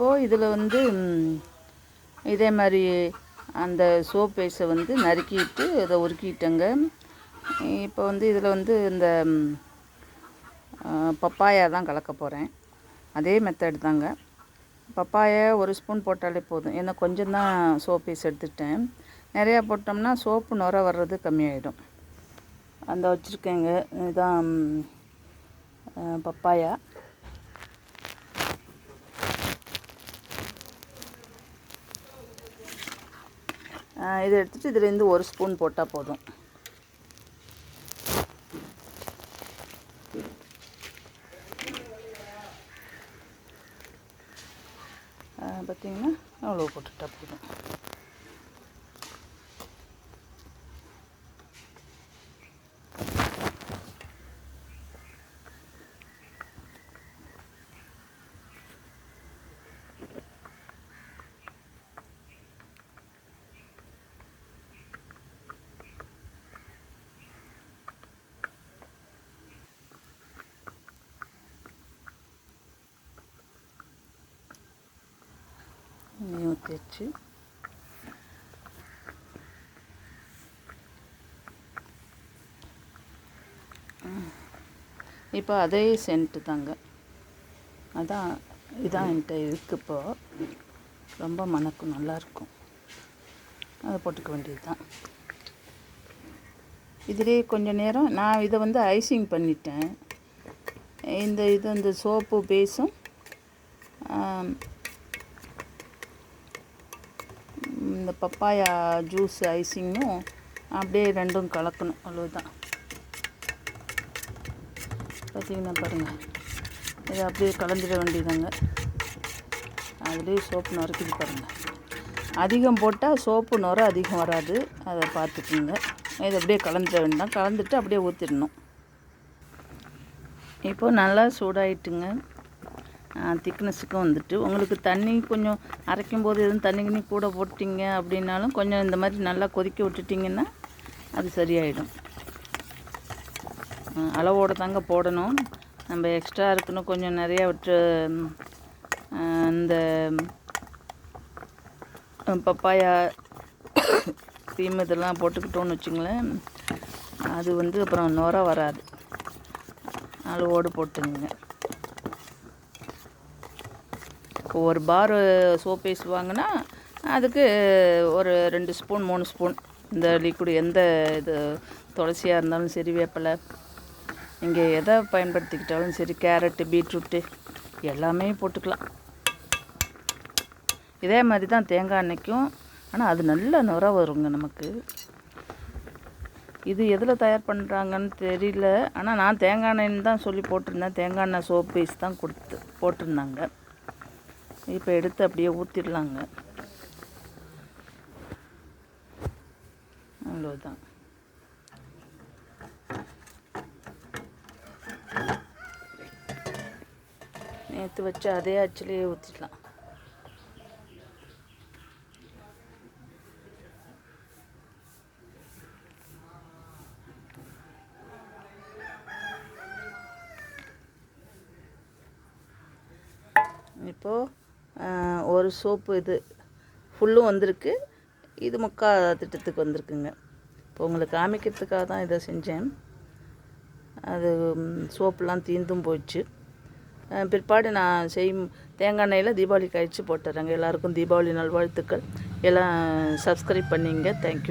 இப்போது இதில் வந்து இதே மாதிரி அந்த சோப் பேஸை வந்து நறுக்கிட்டு அதை உருக்கிட்டேங்க. இப்போ வந்து இதில் வந்து இந்த பப்பாயா தான் கலக்க போகிறேன் அதே மெத்தட் தாங்க. பப்பாயா ஒரு ஸ்பூன் போட்டாலே போதும். ஏன்னா கொஞ்சம் தான் சோப் பீஸ் எடுத்துட்டேன். நிறையா போட்டோம்னா சோப்பு நுர வர்றது கம்மியாயிடும். அந்த வச்சுருக்கேங்க. இதுதான் பப்பாயா. இதை எடுத்துகிட்டு இதுலேருந்து ஒரு ஸ்பூன் போட்டால் போதும். பார்த்தீங்கன்னா அவ்வளோ போட்டுட்டா போதும். எண்ணெய் ஊற்றிச்சு இப்போ அதே சென்ட்டு தாங்க. அதான் இதான் என்கிட்ட இருக்கு இப்போ. ரொம்ப மணக்கும் நல்லாயிருக்கும் அதை போட்டுக்க வேண்டியது தான் இதிலே கொஞ்சம் நேரம் நான் இதை வந்து ஐசிங் பண்ணிட்டேன். இந்த இது இந்த சோப்பு பேஸும் பப்பாயா ஜூஸ் ஐசிங்கும் அப்படியே ரெண்டும் கலக்கணும். அவ்வளோதான் பார்த்தீங்கன்னா பாருங்கள் இதை அப்படியே கலந்துட வேண்டியதாங்க அதுலேயே சோப்பு நுரைக்குது பாருங்கள் அதிகம் போட்டால் சோப்பு நுர அதிகம் வராது. அதை பார்த்துக்குங்க. இதை அப்படியே கலந்துட வேண்டாம். கலந்துட்டு அப்படியே ஊற்றிடணும் இப்போ நல்லா சூடாயிட்டுங்க. திக்னஸுக்கும் வந்துட்டு உங்களுக்கு தண்ணி கொஞ்சம் அரைக்கும் போது எதுவும் தண்ணி கிண்ணி கூட போட்டிங்க அப்படின்னாலும் கொஞ்சம் இந்த மாதிரி நல்லா கொதிக்க விட்டுட்டிங்கன்னா அது சரியாயிடும். அளவோடு தாங்க போடணும். நம்ம எக்ஸ்ட்ரா இருக்குன்னு கொஞ்சம் நிறையா விட்டு இந்த பப்பாயா தீம் இதெல்லாம் போட்டுக்கிட்டோன்னு வச்சுங்களேன். அது வந்து அப்புறம் நுர வராது. அளவோடு போட்டுங்க இப்போ ஒரு பார் சோப் பேஸ்ட் வாங்கினா அதுக்கு ஒரு ரெண்டு ஸ்பூன் மூணு ஸ்பூன் இந்த லிக்விட் எந்த இது துளசியாக இருந்தாலும் சரி வேப்பிலை. இங்கே எதை பயன்படுத்திக்கிட்டாலும் சரி கேரட்டு பீட்ரூட்டு எல்லாமே போட்டுக்கலாம். இதே மாதிரி தான் தேங்காய் எண்ணெய்க்கும் ஆனால் அது நல்ல நுர வருங்க நமக்கு. இது எதில் தயார் பண்ணுறாங்கன்னு தெரியல ஆனால் நான் தேங்காய் எண்ணெய்னு தான் சொல்லி போட்டிருந்தேன். தேங்காய் எண்ணெய் சோப் பீஸ் தான் கொடுத்து போட்டிருந்தாங்க. இப்போ எடுத்து அப்படியே ஊற்றிடலாங்க அவ்வளோதான் நேற்று வச்சு அதே அச்சிலேயே ஊற்றிடலாம் இப்போது ஒரு சோப்பு இது ஃபுல்லும் வந்திருக்கு. இது முக்கா திட்டத்துக்கு வந்திருக்குங்க. இப்போ உங்களுக்கு காமிக்கிறதுக்காக தான் இதை செஞ்சேன். அது சோப்புலாம் தீந்தும் போச்சு. பிற்பாடு நான் செய்யும் தேங்காய் எண்ணெயில் தீபாவளி கழித்து போட்டுறேங்க. எல்லாருக்கும் தீபாவளி நல்வாழ்த்துக்கள். எல்லாம் சப்ஸ்கிரைப் பண்ணிங்க. தேங்க்யூ